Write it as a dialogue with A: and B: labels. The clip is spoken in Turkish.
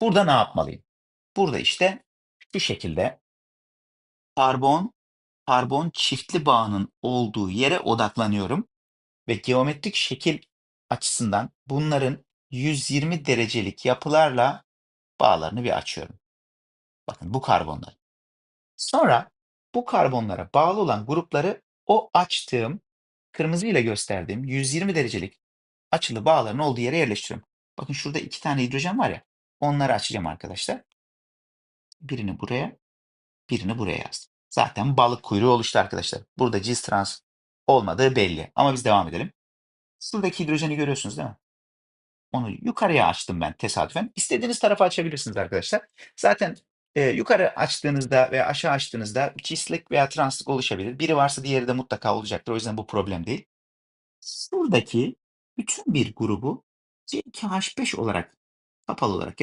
A: Burada ne yapmalıyım? Burada işte şu şekilde karbon karbon çiftli bağının olduğu yere odaklanıyorum ve geometrik şekil açısından bunların 120 derecelik yapılarla bağlarını bir açıyorum. Bakın bu karbonlar. Sonra bu karbonlara bağlı olan grupları o açtığım kırmızı ile gösterdiğim 120 derecelik açılı bağların olduğu yere yerleştiriyorum. Bakın şurada iki tane hidrojen var ya. Onları açacağım arkadaşlar. Birini buraya, birini buraya yazdım. Zaten balık kuyruğu oluştu arkadaşlar. Burada cis trans olmadığı belli. Ama biz devam edelim. Şuradaki hidrojeni görüyorsunuz değil mi? Onu yukarıya açtım ben tesadüfen. İstediğiniz tarafa açabilirsiniz arkadaşlar. Zaten e, yukarı açtığınızda veya aşağı açtığınızda cislik veya translık oluşabilir. Biri varsa diğeri de mutlaka olacaktır. O yüzden bu problem değil. Şuradaki bütün bir grubu C2H5 olarak kapalı olarak